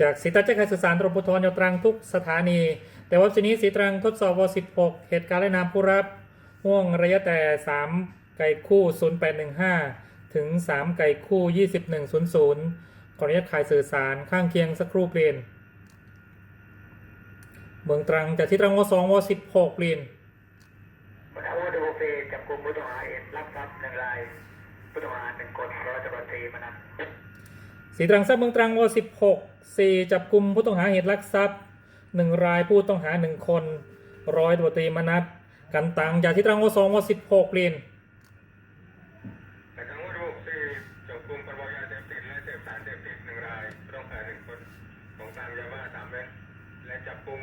จากสีตาแจ้งไขสื่อสารตรวจภูธรยตรังทุกสถานี แต่ว่าทีนี้สีตรังทดสอบว16 เหตุการณ์และนามผู้รับห่วงระยะแต่ 3 ไก่คู่ 0815 ถึง 3 ไก่คู่ 2100 ขออนุญาตขายสื่อสารข้างเคียงสักครู่เปลี่ยนเมืองตรังจากที่ตรังว2ว16เปลี่ยนบรรดาว่าดูเฟจับกลุ่มผู้ต้องหาเอ็ดรับทรัพย์หนึ่งรายผู้ต้องหาหนึ่งคนร้อยตำรวจตรีมานัด สีตรังทรัพย์เมืองตรังว16 4 จับกลุ่มผู้ต้องหาเหตุลักทรัพย์หนึ่งรายผู้ต้องหาหนึ่งคน ร้อยตำรวจตรีมนัดกันตังจากที่ตรังว2ว16เปลี่ยนในทั้งหมดระบบสี่จับกลุ่มประวัติยาเสพติดและเสพสารเสพติดหนึ่งรายผู้ต้องหาหนึ่งคนของกลางยาบ้าสามเม็ดและจับกลุ่ม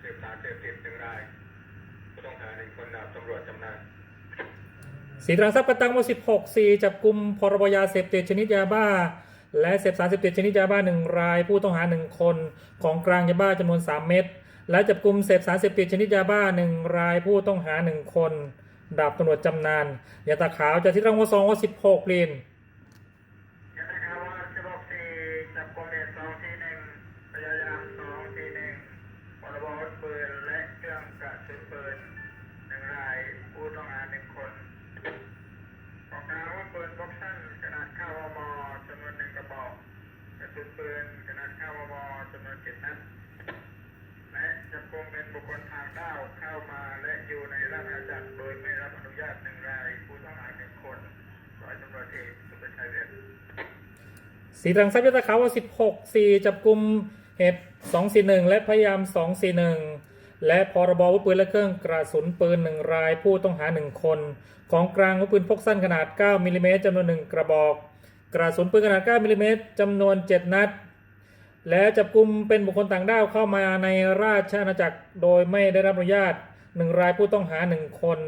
เสพสารเสพติดหนึ่งรายผู้ต้องหาหนึ่งคนดาบตำรวจจำนานสีตรังทรัพย์กันตังว16 4จับกลุ่มพรบยาเสพติดชนิดยาบ้า และเสพสารเสพติดชนิดยาบ้าหนึ่งราย ผู้ต้องหาหนึ่งคน ของกลางยาบ้าจำนวน 3 เม็ดและจับกลุ่มเสพสารเสพติดชนิดยาบ้าหนึ่งราย ผู้ต้องหาหนึ่งคนดาบตำรวจจำนานยาตาขาวจากที่ตรังว2ว16เปลี่ยนยังว่าสิบหกลีนพยายามสองสี่หนึ่งพรบอาวุธปืนและเครื่องกระสุนปืนหนึ่งรายผู้ต้องหาหนึ่งคนของกลางอาวุธปืนพกสั้นขนาด9มมจำนวนหนึ่งกระบอกกระ สุนปืนขนาด9มมจำนวนเจ็ดนัดและจับกุมเป็นบุคคลทางด้าวเข้ามาและอยู่ในราชอาณาจักรโดยไม่รับอนุญาตหนึ่งรายผู้ต้องหาหนึ่งคนร้อยตำรวจเอกสุประชัยเวชสีตังทรัพย์ยาตาขาว16 4จับกลุ่มเหตุ241และพยายาม241และพรบวุธปืนและเครื่องกระสุนปืนหนึ่งรายผู้ต้องหาหนึ่งคน ของกลางวุธปืนพกสั้นขนาด 9มิลลิเมตรจำนวนหนึ่งกระบอก กระสุนปืนขนาด 9มิลลิเมตรจำนวน 7 นัด และจับกลุ่มเป็นบุคคลต่างด้าวเข้ามาในราชอาณาจักรโดยไม่ได้รับอนุญาตหนึ่งรายผู้ต้องหาหนึ่งคน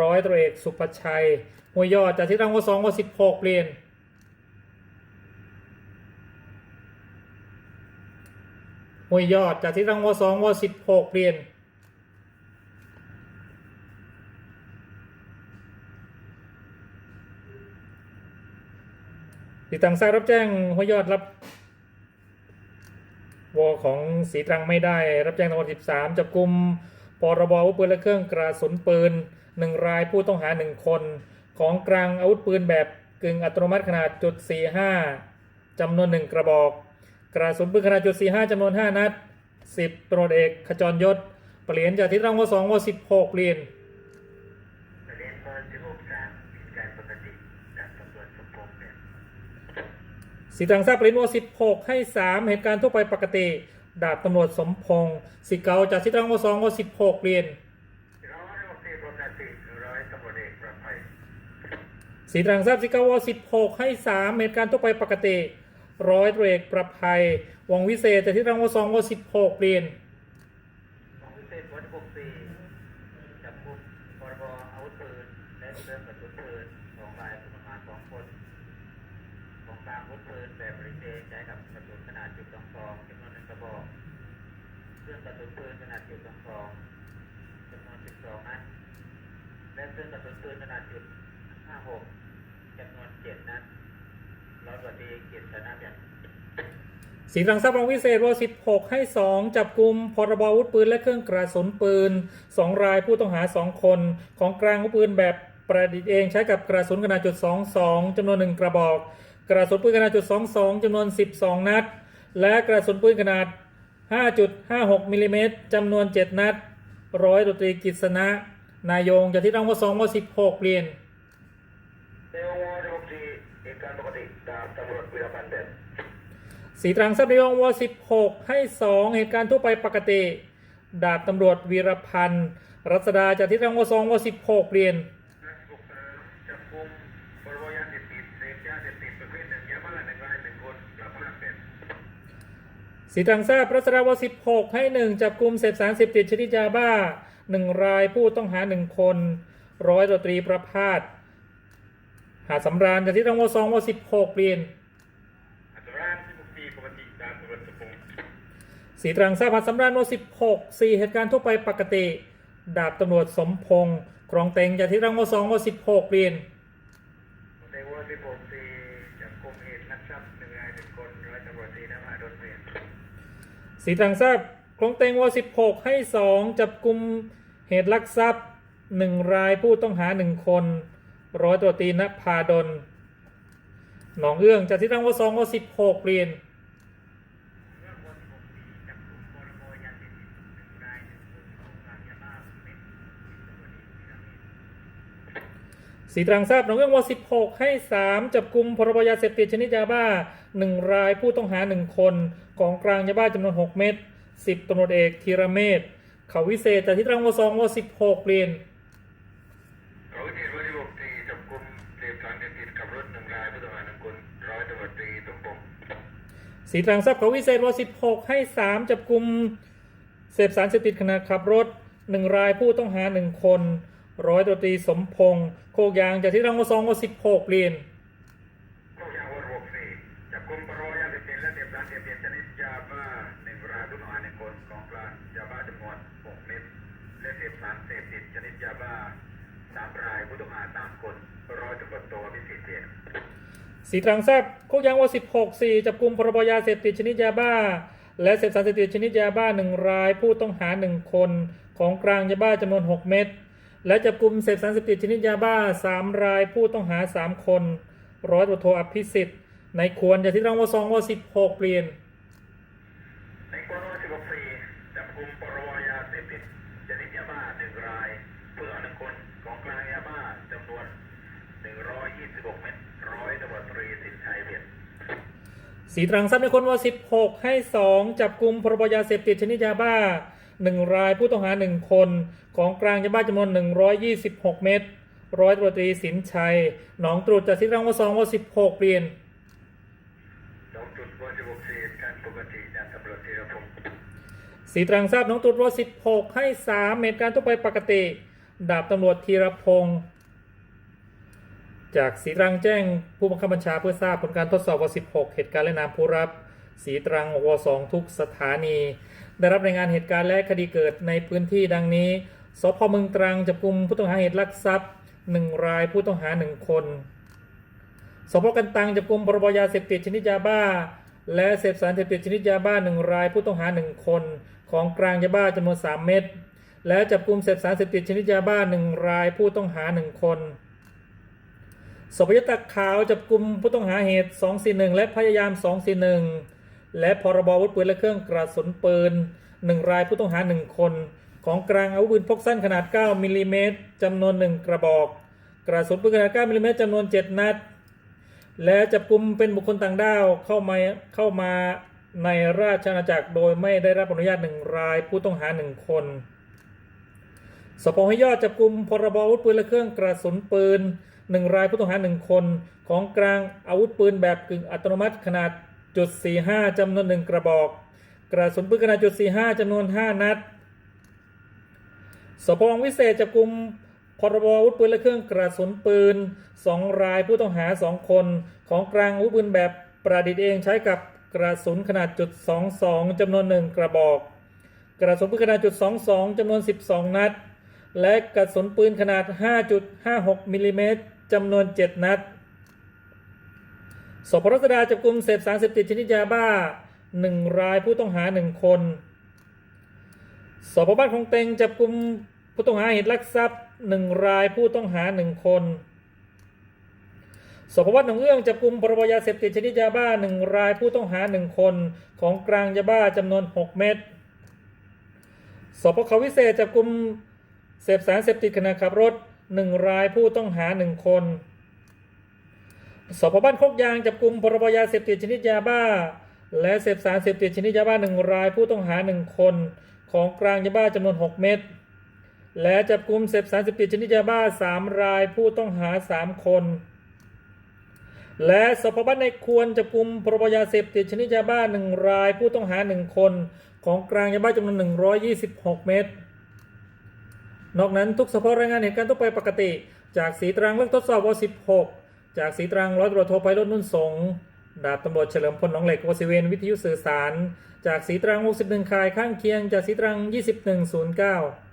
ร้อยตรเอกสุภชัยหัวยยอดจากที่รังว2ว16 เปลี่ยนห้วยยอดจากที่ตั้งวสองวสิบหกเรียน ติดตั้งทราบรับแจ้งห้วยยอดรับวอของสีตรังไม่ได้ รับแจ้งตำรวจ13จับกลุ่มปรบอาวุธปืนและเครื่องกระสุนปืนหนึ่งรายผู้ต้องหาหนึ่งคน ของกลางอาวุธปืนแบบกึ่งอัตโนมัติขนาดจุด45จำนวนหนึ่งกระบอก กระสุนปืนขนาดจุด45จำนวน 5 นัด 10ตำรวจเอกขจรยศเปลี่ยนจากที่ตั้งวสองว16เปลี่ยน ประเด็นเบอร์สิบหกสามมีการปกติจากตำรวจสมพงษ์เนี่ย สีตรังทราบปรินว16ให้3เหตุการณ์ทั่วไปปกติ ดาบตำรวจสมพงศ์สิเกาจากที่ตั้งว2ว16เปลี่ยนร้อยหกสิบปกติร้อยตำรวจเอกประภัยสีตรังทราบสิเกาว16ให้3เหตุการณ์ทั่วไปปกติ ร้อยตำรวจเอกประภัย วงวิเศษจากที่ตั้งว2ว16เปลี่ยนของพิเศษวันหกสี่จับกุมพรบอาวุธปืนและเครื่องกระสุนปืนสองรายผู้ต้องหาสองคน ของกลางอาวุธปืนแบบบริเตใช้กับกระสุนขนาดจุดสองสองจำนวนหนึ่งกระบอกเครื่องกระสุนปืนขนาดจุดสองสองจำนวนสิบสองนัดและเครื่องกระสุนปืนขนาดจุดห้าหกจำนวนเจ็ดนัดร้อยกว่าตีเกียรติชนะเนี่ยสีตรังทรัพย์วงวิเศษว16 ให้ 2 จับกลุ่มพรบอาวุธปืนและเครื่องกระสุนปืน 2 รายผู้ต้องหา 2 คน ของกลางอาวุธปืนแบบประดิษฐ์เองใช้กับกระสุนขนาดจุด22จำนวน1กระบอก กระสุนปืนขนาดจุด22จำนวน 12 นัด และกระสุนปืนขนาด 5.56มิลลิเมตรจำนวน 7 นัด ร้อยดตรีกิษณะ นายงจากที่ตั้งว2ว16 เปลี่ยนเซลวอร์หกสี่เหตุการณ์ปกติดาบตำรวจวิรพันธ์เด่นสีตรังทรัพย์นิยงว16 ให้ 2 เหตุการณ์ทั่วไปปกติ ดาบตำรวจวีรพันธ์ รัศดาจากที่ตั้งว2ว16 เปลี่ยน นักศึกษาจับกุมพรบยาเสพติดเสพยาเสพติดประเภทหนึ่งยาบ้าหนึ่งรายหนึ่งคนกลับมาเป็น สีตังทราบรัศดาว16ให้1จับกลุ่มเสพสารเสพติดชนิดยาบ้า1รายผู้ต้องหา1คน ร้อยตรีประพาสหาสำราญจากที่ตังว2ว16เปลี่ยนอัตราที่บุกปีปกติดาบตำรวจสมพงษ์สีตรังทราบหาดสำราญว16 4เหตุการณ์ทั่วไปปกติ ดาบตำรวจสมพงศ์ครองเต็งจากที่ตั้งว2ว16เปลี่ยน ในวอร์สิบหกสี่จับกุมเหตุนักทรัพย์หนึ่งรายหนนึ่งคนร้อยตำรวจตรีนภาดลเปลี่ยนสีทางทราบคลองเตงวสิบหกให้สองจับกลุ่มเหตุลักทรัพย์หนึ่งรายผู้ต้องหาหนึ่งคนร้อยตำรวจตรีนภาดลหนองเอื้องจากสีตรังวสองวสิบหกเปลี่ยน เรื่องวันที่หกปีจับกลุ่มพรบยาเสพติดหนึ่งรายหนึ่งคนของกลางยาบ้าเม็ดสิบตำรวจเอกธีรเมธ สีตรังทราบหนองเอื้องวสิบหกให้สามจับกลุ่มพรบยาเสพติดชนิดยาบ้าหนึ่งรายผู้ต้องหาหนึ่งคน ของกลางยาบ้าจำนวนหกเม็ดสิบตำรวจเอกธีรเมธเขาวิเศษจากที่ตรังวสองวสิบหกเปลี่ยนเราเห็นว่าที่หกตีจับกลุ่มเสพสารเสพติดขับรถหนึ่งรายผู้ต้องหาหนึ่งคนร้อยตำรวจตรีสมพงษ์สีตรังทรัพย์เขาวิเศษวสิบหกให้สามจับกลุ่มเสพสารเสพติดขณะขับรถหนึ่งรายผู้ต้องหาหนึ่งคน ร้อยตำรวตีสมพงษ์โคกยางจากที่ตรังวสองวสิบหกเปลี่ยนก็ยาวรวกสี่จับกลุ่มปรยาเสพติดและเสพสารเสพติดชนิดยาบ้าหนึ่งรายผู้ต้องหาหนึ่งคนของกลางยาบ้าจำนวนหกเม็ดและเสพสารเสพติดชนิดยาบ้าสามรายผู้ต้องหาสามคนร้อยตำรวจโทพิสิทธิ์เดชสีตรังทรัพย์โคกยางวสิบหกสี่จับกลุ่มพรบยาเสพติดชนิดยาบ้า และเสพสารเสพติดชนิดยาบ้าหนึ่งรายผู้ต้องหาหนึ่งคนของกลางยาบ้าจำนวนหกเม็ด และจับกลุ่มเสพสารเสพติดชนิดยาบ้าสามรายผู้ต้องหาสามคนร้อยตำรวจโทอภิสิทธิ์ในควรจากที่ตรังวสองวสิบหกเปลี่ยนในกรณีสิบหกสี่จับกลุ่มปรวยาเสพติดชนิดยาบ้าหนึ่งรายผู้ต้องหาหนึ่งคนของกลางยาบ้าจำนวนหนึ่งร้อยยี่สิบหกเม็ดร้อยตำรวจตรีสินชัยเบียดสีตรังทรัพย์ในคนวสิบหกให้สองจับกลุ่มพรบยาเสพติดชนิดยาบ้า หนึ่งรายผู้ต้องหาหนึ่งคน ของกลางยาบ้าจำนวนหนึ่งร้อยยี่สิบหกเม็ดร้อยตำรวจตรีสินชัย หนองตรุษจากสีตรังวสองวสิบหกเปลี่ยนสองจุดวันสิบหกสี่การปกติจากตำรวจธีรพงศ์สีตรังทราบน้องตรวจวสิบหกให้สามเหตุการณ์ทั่วไปปกติ ดาบตำรวจธีรพงศ์จากสีตรังแจ้งผู้บังคับบัญชาเพื่อทราบผลการทดสอบวสิบหกเหตุการณ์และนามผู้รับ สีตรังวสองทุกสถานี ได้รับรายงานเหตุการณ์และคดีเกิดในพื้นที่ดังนี้สพเมืองตรังจับกลุ่มผู้ต้องหาเหตุลักทรัพย์หนึ่งรายผู้ต้องหาหนึ่งคนสพกันตังจับกลุ่มพรบยาเสพติดชนิดยาบ้า และเสพสารเสพติดชนิดยาบ้าหนึ่งรายผู้ต้องหาหนึ่งคน ของกลางยาบ้าจำนวนสามเม็ดและจับกลุ่มเสพสารเสพติดชนิดยาบ้าหนึ่งรายผู้ต้องหาหนึ่งคนสพยตะขาวจับกลุ่มผู้ต้องหาเหตุ 241 และพยายาม 241 และพรบอาวุธปืนและเครื่องกระสุนปืนหนึ่งรายผู้ต้องหาหนึ่งคน ของกลางอาวุธปืนพกสั้นขนาด 9มิลลิเมตรจำนวนหนึ่งกระบอก กระสุนปืนขนาด 9มิลลิเมตรจำนวน 7 นัด และจับกลุ่มเป็นบุคคลต่างด้าวเข้ามาเข้ามาในราชอาณาจักรโดยไม่ได้รับอนุญาตหนึ่งรายผู้ต้องหาหนึ่งคนสพให้ยอดจับกลุ่มพรบอาวุธปืนและเครื่องกระสุนปืนหนึ่งรายผู้ต้องหาหนึ่งคน ของกลางอาวุธปืนแบบกึ่งอัตโนมัติขนาด จุด45จำนวนหนึ่งกระบอก กระสุนปืนขนาดจุด45จำนวน5นัดสพวงวิเศษจับกลุ่มพรบอาวุธปืนและเครื่องกระสุนปืน 2 รายผู้ต้องหา 2 คน ของกลางอาวุธปืนแบบประดิษฐ์เองใช้กับกระสุนขนาดจุด22จำนวนหนึ่งกระบอก กระสุนปืนขนาดจุด22จำนวน 12 นัด และกระสุนปืนขนาด 5.56มิลลิเมตรจำนวน 7 นัด สพรัศดาจับกลุ่มเสพสารเสพติดชนิดยาบ้า1รายผู้ต้องหา1คนสพบ้านของเต็งจับกลุ่มผู้ต้องหาเหตุลักทรัพย์หนึ่งรายผู้ต้องหาหนึ่งคนสพวัดหนองเอื้องจับกลุ่มพรบยาเสพติดชนิดยาบ้าหนึ่งรายผู้ต้องหาหนึ่งคนของกลางยาบ้าจำนวนหกเม็ดสพเขาวิเศษจับกลุ่มเสพสารเสพติดขณะขับรถหนึ่งรายผู้ต้องหาหนึ่งคน สพบ้านโคกยางจับกลุ่มพรบยาเสพติดชนิดยาบ้า และเสพสารเสพติดชนิดยาบ้าหนึ่งรายผู้ต้องหาหนึ่งคนของกลางยาบ้าจำนวน 6 เม็ดและจับกลุ่มเสพสารเสพติดชนิดยาบ้า 3 รายผู้ต้องหา 3 คน และสพบัตในควรจับกลุ่มพรบยาเสพติดชนิดยาบ้า 1 รายผู้ต้องหา 1 คนของกลางยาบ้าจำนวน 126 เม็ดนอกนั้นทุกสพรายงานเหตุการณ์ทั่วไปปกติ จากสีตรังเลือกทดสอบว16 จากสีตรังร้อยตำรวจโทไพโรจน์นุ่นสงดาบตำรวจเฉลิมพลน้องเหล็กวสิเวนวิทยุสื่อสาร จากสีตรัง61คายข้างเคียงจากสีตรัง 2109